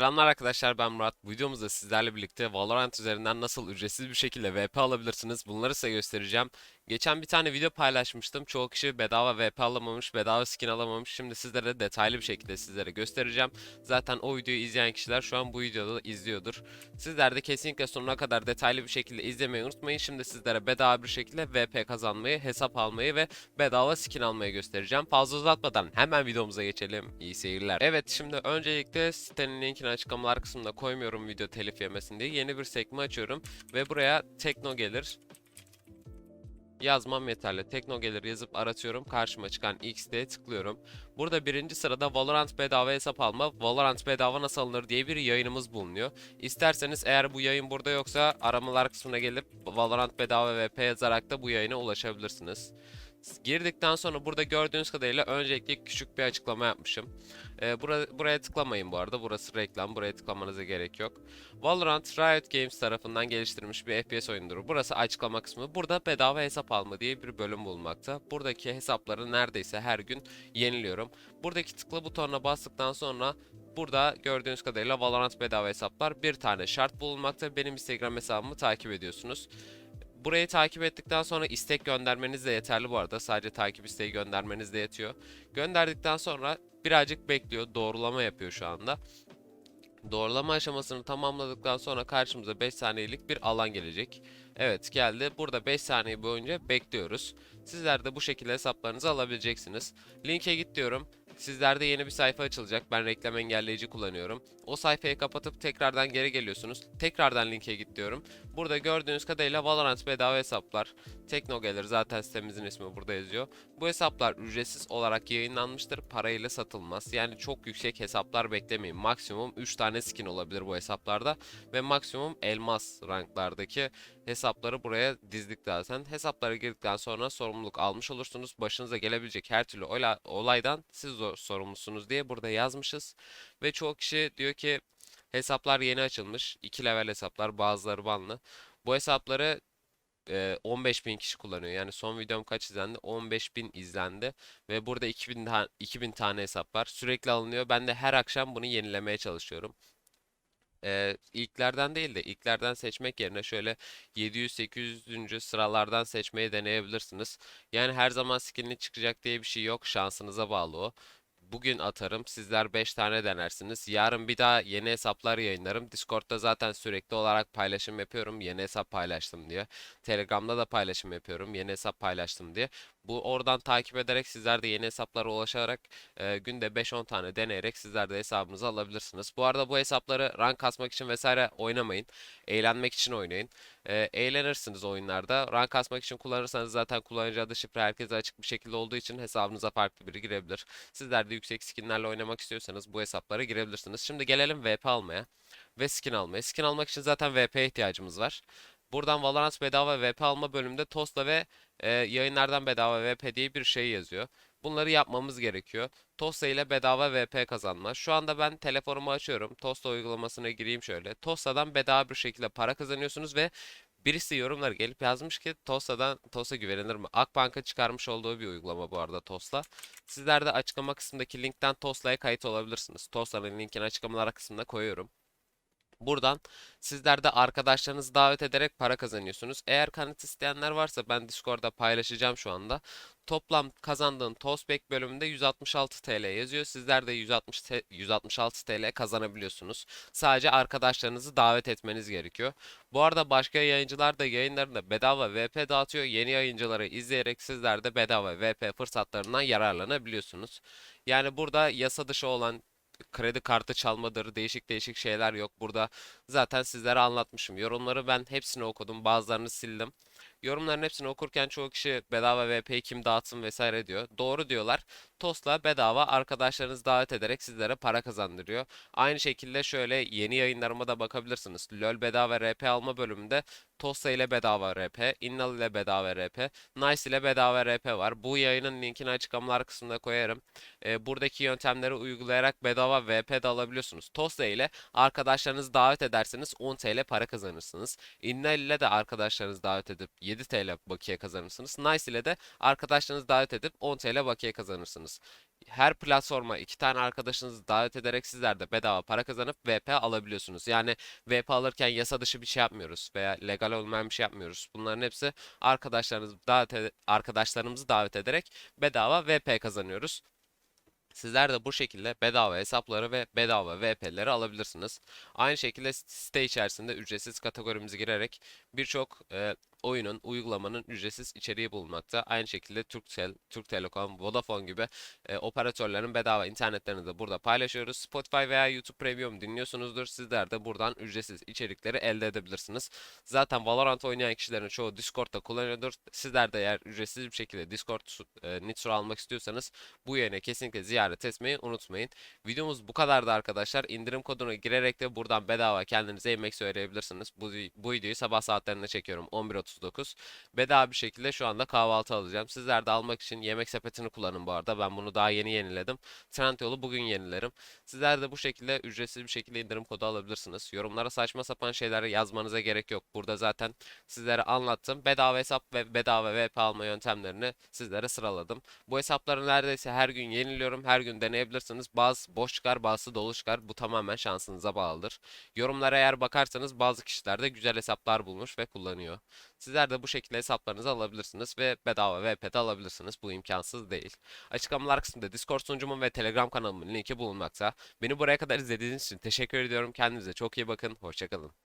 Selamlar arkadaşlar ben Murat. Bu videomuzda sizlerle birlikte Valorant üzerinden nasıl ücretsiz bir şekilde VP alabilirsiniz bunları size göstereceğim. Geçen bir tane video paylaşmıştım. Çoğu kişi bedava VP alamamış, bedava skin alamamış. Şimdi sizlere detaylı bir şekilde sizlere göstereceğim. Zaten o videoyu izleyen kişiler şu an bu videoda da izliyordur. Sizler de kesinlikle sonuna kadar detaylı bir şekilde izlemeyi unutmayın. Şimdi sizlere bedava bir şekilde VP kazanmayı, hesap almayı ve bedava skin almayı göstereceğim. Fazla uzatmadan hemen videomuza geçelim. İyi seyirler. Evet şimdi öncelikle sitenin linkini açıklamalar kısmında koymuyorum video telif yemesin diye. Yeni bir sekme açıyorum ve buraya Tekno gelir. Yazmam yeterli. Tekno gelir yazıp aratıyorum. Karşıma çıkan X'de tıklıyorum. Burada birinci sırada Valorant bedava hesap alma, Valorant bedava nasıl alınır diye bir yayınımız bulunuyor. İsterseniz eğer bu yayın burada yoksa aramalar kısmına gelip Valorant bedava VP yazarak da bu yayına ulaşabilirsiniz. Girdikten sonra burada gördüğünüz kadarıyla öncelikle küçük bir açıklama yapmışım. Ee, bura, buraya tıklamayın bu arada. Burası reklam. Buraya tıklamanıza gerek yok. Valorant Riot Games tarafından geliştirilmiş bir FPS oyunudur. Burası açıklama kısmı. Burada bedava hesap alma diye bir bölüm bulunmakta. Buradaki hesapları neredeyse her gün yeniliyorum. Buradaki tıkla butonuna bastıktan sonra Burada gördüğünüz kadarıyla Valorant bedava hesaplar bir tane şart bulunmakta. Benim Instagram hesabımı takip ediyorsunuz. Burayı takip ettikten sonra istek göndermeniz de yeterli bu arada. Sadece takip isteği göndermeniz de yetiyor. Gönderdikten sonra birazcık bekliyor. Doğrulama yapıyor şu anda. Doğrulama aşamasını tamamladıktan sonra karşımıza 5 saniyelik bir alan gelecek. Evet geldi. Burada 5 saniye boyunca bekliyoruz. Sizler de bu şekilde hesaplarınızı alabileceksiniz. Linke git diyorum. Sizlerde yeni bir sayfa açılacak. Ben reklam engelleyici kullanıyorum. O sayfayı kapatıp tekrardan geri geliyorsunuz. Tekrardan linke git diyorum. Burada gördüğünüz kadarıyla Valorant bedava hesaplar. Tekno gelir zaten sitemizin ismi burada yazıyor. Bu hesaplar ücretsiz olarak yayınlanmıştır. Parayla satılmaz. Yani çok yüksek hesaplar beklemeyin. Maksimum 3 tane skin olabilir bu hesaplarda. Ve maksimum elmas ranklardaki hesapları buraya dizdik zaten. Hesaplara girdikten sonra sorumluluk almış olursunuz. Başınıza gelebilecek her türlü ola- olaydan siz sorumlusunuz diye burada yazmışız. Ve çoğu kişi diyor ki hesaplar yeni açılmış. 2 level hesaplar bazıları banlı. Bu hesapları e, 15.000 kişi kullanıyor. Yani son videom kaç izlendi? 15.000 izlendi. Ve burada 2000, ta- 2000 tane hesap var. Sürekli alınıyor. Ben de her akşam bunu yenilemeye çalışıyorum. Ee, ilklerden değil de ilklerden seçmek yerine şöyle 700-800. sıralardan seçmeyi deneyebilirsiniz. Yani her zaman skinli çıkacak diye bir şey yok. Şansınıza bağlı o. Bugün atarım. Sizler 5 tane denersiniz. Yarın bir daha yeni hesaplar yayınlarım. Discord'da zaten sürekli olarak paylaşım yapıyorum. Yeni hesap paylaştım diye. Telegram'da da paylaşım yapıyorum. Yeni hesap paylaştım diye. Bu oradan takip ederek sizler de yeni hesaplara ulaşarak e, günde 5-10 tane deneyerek sizler de hesabınızı alabilirsiniz. Bu arada bu hesapları rank kasmak için vesaire oynamayın. Eğlenmek için oynayın. E, eğlenirsiniz oyunlarda. Rank kasmak için kullanırsanız zaten kullanıcı adı şifre herkese açık bir şekilde olduğu için hesabınıza farklı biri girebilir. Sizler de yüksek skinlerle oynamak istiyorsanız bu hesaplara girebilirsiniz. Şimdi gelelim VP almaya ve skin almaya. Skin almak için zaten VP'ye ihtiyacımız var. Buradan Valorant bedava VP alma bölümünde Tosta ve e, yayınlardan bedava VP diye bir şey yazıyor. Bunları yapmamız gerekiyor. Tosta ile bedava VP kazanma. Şu anda ben telefonumu açıyorum. Tosta uygulamasına gireyim şöyle. Tosta'dan bedava bir şekilde para kazanıyorsunuz ve birisi yorumlar gelip yazmış ki Tosta'dan Tosta güvenilir mi? Akbank'ın çıkarmış olduğu bir uygulama bu arada Tosta. Sizler de açıklama kısmındaki linkten Tosta'ya kayıt olabilirsiniz. Tosta'nın linkini açıklamalar kısmına koyuyorum. Buradan sizler de arkadaşlarınızı davet ederek para kazanıyorsunuz. Eğer kanıt isteyenler varsa ben Discord'da paylaşacağım şu anda. Toplam kazandığın Toastback bölümünde 166 TL yazıyor. Sizler de 160 te- 166 TL kazanabiliyorsunuz. Sadece arkadaşlarınızı davet etmeniz gerekiyor. Bu arada başka yayıncılar da yayınlarında bedava VP dağıtıyor. Yeni yayıncıları izleyerek sizler de bedava VP fırsatlarından yararlanabiliyorsunuz. Yani burada yasa dışı olan kredi kartı çalmadır, değişik değişik şeyler yok. Burada zaten sizlere anlatmışım. Yorumları ben hepsini okudum, bazılarını sildim. Yorumların hepsini okurken çoğu kişi bedava VP'yi kim dağıtsın vesaire diyor. Doğru diyorlar. Tos'la bedava arkadaşlarınızı davet ederek sizlere para kazandırıyor. Aynı şekilde şöyle yeni yayınlarıma da bakabilirsiniz. LoL bedava RP alma bölümünde Tosta ile bedava RP, Innal ile bedava RP, Nice ile bedava RP var. Bu yayının linkini açıklamalar kısmına koyarım. Ee, buradaki yöntemleri uygulayarak bedava VP de alabiliyorsunuz. Tosta ile arkadaşlarınızı davet ederseniz 10 TL para kazanırsınız. Innal ile de arkadaşlarınızı davet edip 7 TL bakiye kazanırsınız. Nice ile de arkadaşlarınızı davet edip 10 TL bakiye kazanırsınız. Her platforma iki tane arkadaşınızı davet ederek sizler de bedava para kazanıp VP alabiliyorsunuz. Yani VP alırken yasa dışı bir şey yapmıyoruz veya legal olmayan bir şey yapmıyoruz. Bunların hepsi arkadaşlarınızı davet arkadaşlarımızı davet ederek bedava VP kazanıyoruz. Sizler de bu şekilde bedava hesapları ve bedava VP'leri alabilirsiniz. Aynı şekilde site içerisinde ücretsiz kategorimizi girerek birçok e, oyunun, uygulamanın ücretsiz içeriği bulunmakta. Aynı şekilde Turkcell, Türk Telekom, Vodafone gibi e, operatörlerin bedava internetlerini de burada paylaşıyoruz. Spotify veya YouTube Premium dinliyorsunuzdur. Sizler de buradan ücretsiz içerikleri elde edebilirsiniz. Zaten Valorant oynayan kişilerin çoğu Discord'da kullanıyordur. Sizler de eğer ücretsiz bir şekilde Discord e, Nitro almak istiyorsanız bu yayına kesinlikle ziyaret etmeyi unutmayın. Videomuz bu kadardı arkadaşlar. İndirim kodunu girerek de buradan bedava kendinize yemek söyleyebilirsiniz. Bu, bu videoyu sabah saatlerinde çekiyorum 11.39. Bedava bir şekilde şu anda kahvaltı alacağım. Sizler de almak için yemek sepetini kullanın bu arada. Ben bunu daha yeni yeniledim. Trendyol'u bugün yenilerim. Sizler de bu şekilde ücretsiz bir şekilde indirim kodu alabilirsiniz. Yorumlara saçma sapan şeyler yazmanıza gerek yok. Burada zaten sizlere anlattım. Bedava hesap ve bedava VP alma yöntemlerini sizlere sıraladım. Bu hesapları neredeyse her gün yeniliyorum. Her gün deneyebilirsiniz. Bazı boş çıkar, bazısı dolu çıkar. Bu tamamen şansınıza bağlıdır. Yorumlara eğer bakarsanız bazı kişiler de güzel hesaplar bulmuş ve kullanıyor. Sizler de bu şekilde hesaplarınızı alabilirsiniz ve bedava VP'de alabilirsiniz. Bu imkansız değil. Açıklamalar kısmında Discord sunucumun ve Telegram kanalımın linki bulunmakta. Beni buraya kadar izlediğiniz için teşekkür ediyorum. Kendinize çok iyi bakın. Hoşçakalın.